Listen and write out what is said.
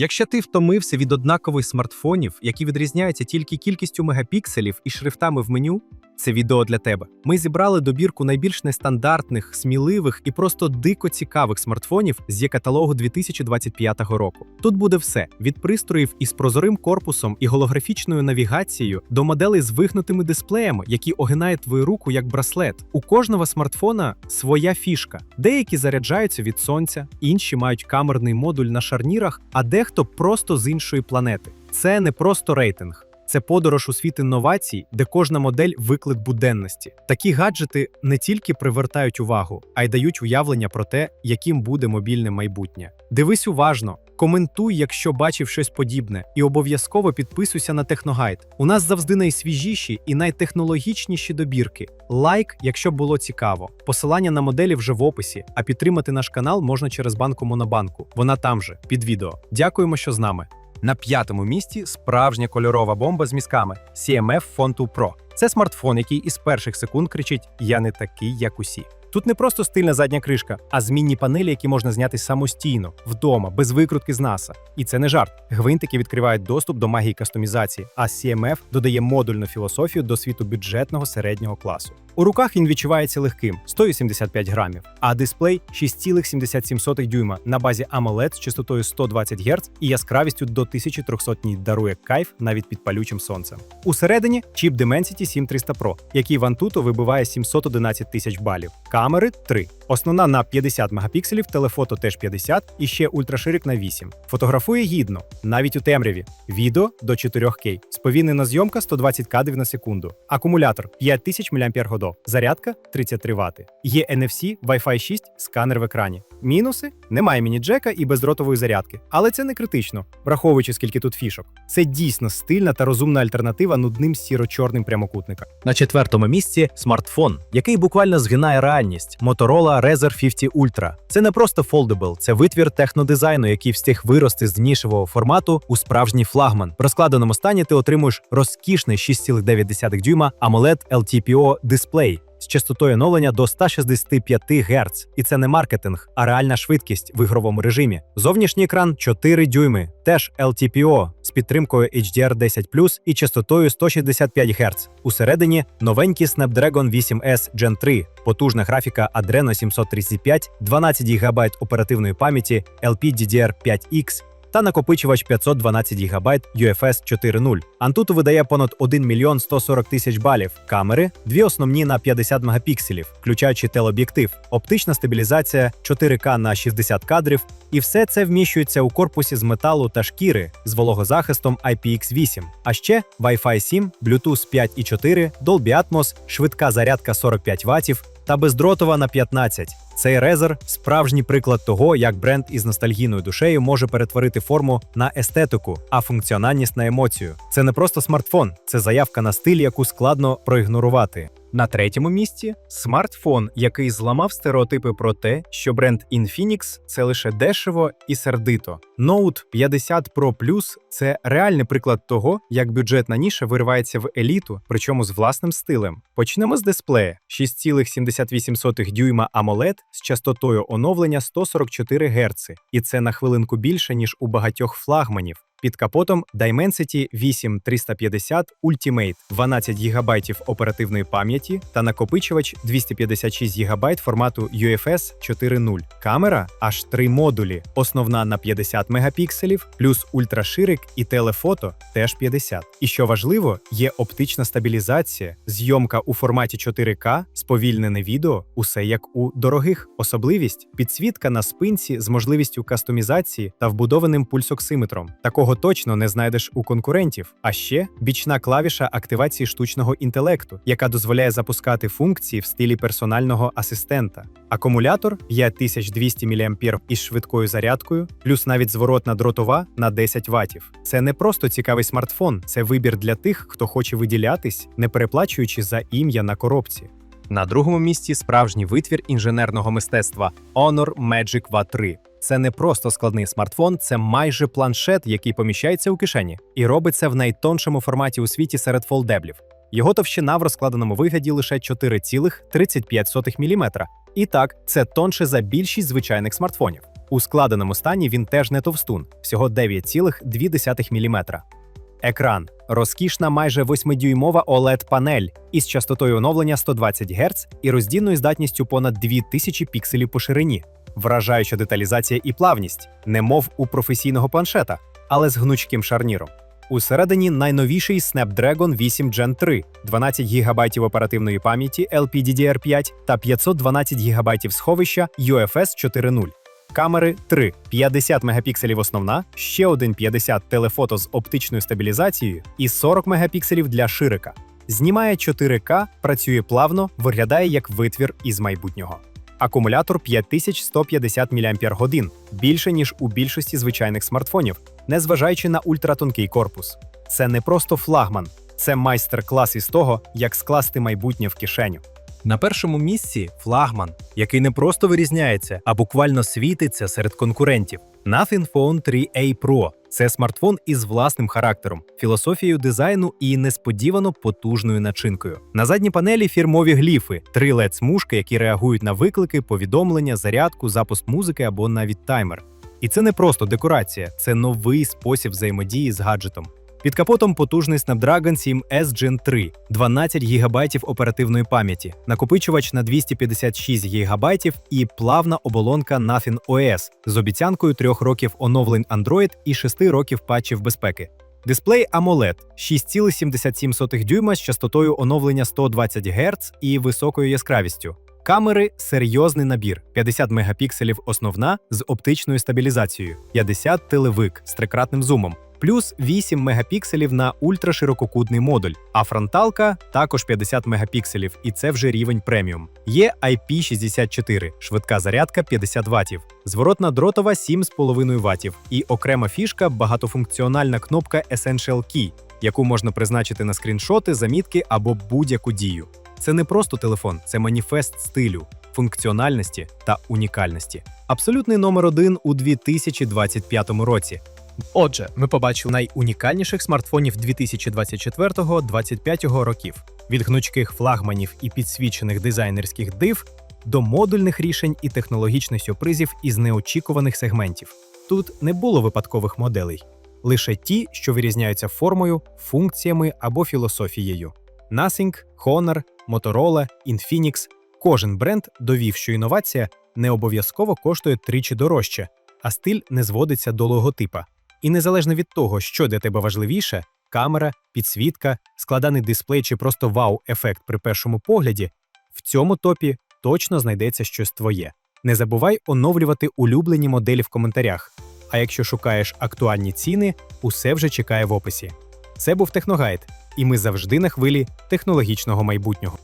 Якщо ти втомився від однакових смартфонів, які відрізняються тільки кількістю мегапікселів і шрифтами в меню, це відео для тебе. Ми зібрали добірку найбільш нестандартних, сміливих і просто дико цікавих смартфонів з є-каталогу 2025 року. Тут буде все: від пристроїв із прозорим корпусом і голографічною навігацією до моделей з вигнутими дисплеями, які огинають твою руку як браслет. У кожного смартфона своя фішка. Деякі заряджаються від сонця, інші мають камерний модуль на шарнірах, а дехто просто з іншої планети. Це не просто рейтинг. Це подорож у світ інновацій, де кожна модель виклик буденності. Такі гаджети не тільки привертають увагу, а й дають уявлення про те, яким буде мобільне майбутнє. Дивись уважно, коментуй, якщо бачив щось подібне, і обов'язково підписуйся на Техногайд. У нас завжди найсвіжіші і найтехнологічніші добірки. Лайк, якщо було цікаво. Посилання на моделі вже в описі, а підтримати наш канал можна через банку Монобанку. Вона там же, під відео. Дякуємо, що з нами. На п'ятому місці справжня кольорова бомба з мізками CMF 2 Pro. Це смартфон, який із перших секунд кричить: Я не такий, як усі. Тут не просто стильна задня кришка, а змінні панелі, які можна зняти самостійно, вдома, без викрутки з NASA. І це не жарт. Гвинтики відкривають доступ до магії кастомізації, а CMF додає модульну філософію до світу бюджетного середнього класу. У руках він відчувається легким 185 грамів, а дисплей 6,77 дюйма на базі AMOLED з частотою 120 Гц і яскравістю до 1300 ніт дарує кайф навіть під палючим сонцем. Усередині чіп Dimensity 7300 Pro, який в Antutu вибиває 711 тисяч балів. Камери 3. Основна на 50 мегапікселів, телефото теж 50 і ще ультраширик на 8. Фотографує гідно, навіть у темряві. Відео до 4К. Сповільнена зйомка 120 кадрів на секунду. Акумулятор 5000 мАч. Зарядка 33 Вт. Є NFC, Wi-Fi 6, сканер в екрані. Мінуси немає міні-джека і бездротової зарядки. Але це не критично, враховуючи скільки тут фішок. Це дійсно стильна та розумна альтернатива нудним сіро-чорним прямокутникам. На четвертому місці смартфон, який буквально згинає реальність Motorola Razr 50 Ultra. Це не просто foldable, це витвір технодизайну, який встиг вирости з нішевого формату у справжній флагман. В розкладеному стані ти отримуєш розкішний 6,9 дюйма AMOLED LTPO дисплей. З частотою оновлення до 165 Гц. І це не маркетинг, а реальна швидкість в ігровому режимі. Зовнішній екран 4 дюйми, теж LTPO з підтримкою HDR10 і частотою 165 Гц. Усередині новенький Snapdragon 8S Gen 3, потужна графіка Adreno 735, 12 ГБ оперативної пам'яті LPDDR5X та накопичувач 512 ГБ UFS 4.0. Antutu видає понад 1 мільйон 140 тисяч балів, камери, дві основні на 50 мегапікселів, включаючи телеоб'єктив, оптична стабілізація 4К на 60 кадрів, і все це вміщується у корпусі з металу та шкіри з вологозахистом IPX8. А ще Wi-Fi 7, Bluetooth 5.4, Dolby Atmos, швидка зарядка 45 Вт та бездротова на 15. Цей резер справжній приклад того, як бренд із ностальгійною душею може перетворити форму на естетику, а функціональність на емоцію. Це не просто смартфон, це заявка на стиль, яку складно проігнорувати. На третьому місці смартфон, який зламав стереотипи про те, що бренд Infinix – це лише дешево і сердито. Note 50 Pro Plus – це реальний приклад того, як бюджетна ніша виривається в еліту, причому з власним стилем. Почнемо з дисплея 6,78 дюйма AMOLED з частотою оновлення 144 Гц, і це на хвилинку більше ніж у багатьох флагманів. Під капотом Dimensity 8350 Ultimate, 12 ГБ оперативної пам'яті та накопичувач 256 ГБ формату UFS 4.0. Камера аж три модулі. Основна на 50 мегапікселів, плюс ультраширик і телефото теж 50. І що важливо, є оптична стабілізація, зйомка у форматі 4К, сповільнене відео, усе як у дорогих. Особливість підсвітка на спинці з можливістю кастомізації та вбудованим пульсоксиметром. Такого точно не знайдеш у конкурентів. А ще бічна клавіша активації штучного інтелекту, яка дозволяє запускати функції в стилі персонального асистента. Акумулятор 5200 мАh із швидкою зарядкою, плюс навіть зворотна дротова на 10 ватів. Це не просто цікавий смартфон, це вибір для тих, хто хоче виділятись, не переплачуючи за ім'я на коробці. На другому місці справжній витвір інженерного мистецтва Honor Magic V3. Це не просто складний смартфон, це майже планшет, який поміщається у кишені, і робить це в найтоншому форматі у світі серед фолдеблів. Його товщина в розкладеному вигляді лише 4,35 мм. І так, це тонше за більшість звичайних смартфонів. У складеному стані він теж не товстун, всього 9,2 мм. Екран розкішна майже 8-дюймова OLED-панель із частотою оновлення 120 Гц і роздільною здатністю понад 2000 пікселів по ширині. Вражаюча деталізація і плавність, немов у професійного планшета, але з гнучким шарніром. Усередині найновіший Snapdragon 8 Gen 3, 12 ГБ оперативної пам'яті LPDDR5 та 512 ГБ сховища UFS 4.0. Камери 3, 50 мегапікселів основна, ще один 50 телефото з оптичною стабілізацією і 40 мегапікселів для ширика. Знімає 4К, працює плавно, виглядає як витвір із майбутнього. Акумулятор 5150 мАч, більше ніж у більшості звичайних смартфонів, незважаючи на ультратонкий корпус. Це не просто флагман, це майстер-клас із того, як скласти майбутнє в кишеню. На першому місці флагман, який не просто вирізняється, а буквально світиться серед конкурентів. Nothing Phone 3A Pro – це смартфон із власним характером, філософією дизайну і несподівано потужною начинкою. На задній панелі фірмові гліфи, три led смужки які реагують на виклики, повідомлення, зарядку, запуск музики або навіть таймер. І це не просто декорація, це новий спосіб взаємодії з гаджетом. Під капотом потужний Snapdragon 7 S Gen 3, 12 ГБ оперативної пам'яті, накопичувач на 256 ГБ і плавна оболонка Nothing OS з обіцянкою 3 років оновлень Android і 6 років патчів безпеки. Дисплей AMOLED 6,77 дюйма з частотою оновлення 120 Гц і високою яскравістю. Камери серйозний набір: 50 мегапікселів основна з оптичною стабілізацією, 50 телевик з трикратним зумом, плюс 8 мегапікселів на ультраширококутний модуль, а фронталка також 50 мегапікселів, і це вже рівень преміум. Є IP64, швидка зарядка 50 Вт, зворотна дротова 7,5 Вт і окрема фішка багатофункціональна кнопка Essential Key, яку можна призначити на скріншоти, замітки або будь-яку дію. Це не просто телефон, це маніфест стилю, функціональності та унікальності. Абсолютний номер один у 2025 році. Отже, ми побачили найунікальніших смартфонів 2024-2025 років. Від гнучких флагманів і підсвічених дизайнерських див до модульних рішень і технологічних сюрпризів із неочікуваних сегментів. Тут не було випадкових моделей, лише ті, що вирізняються формою, функціями або філософією. Nothing, Honor, Motorola, Infinix – кожен бренд довів, що інновація не обов'язково коштує тричі дорожче, а стиль не зводиться до логотипа. І незалежно від того, що для тебе важливіше камера, підсвітка, складаний дисплей чи просто вау-ефект при першому погляді, в цьому топі точно знайдеться щось твоє. Не забувай оновлювати улюблені моделі в коментарях. А якщо шукаєш актуальні ціни, усе вже чекає в описі. Це був Техногайд, і ми завжди на хвилі технологічного майбутнього.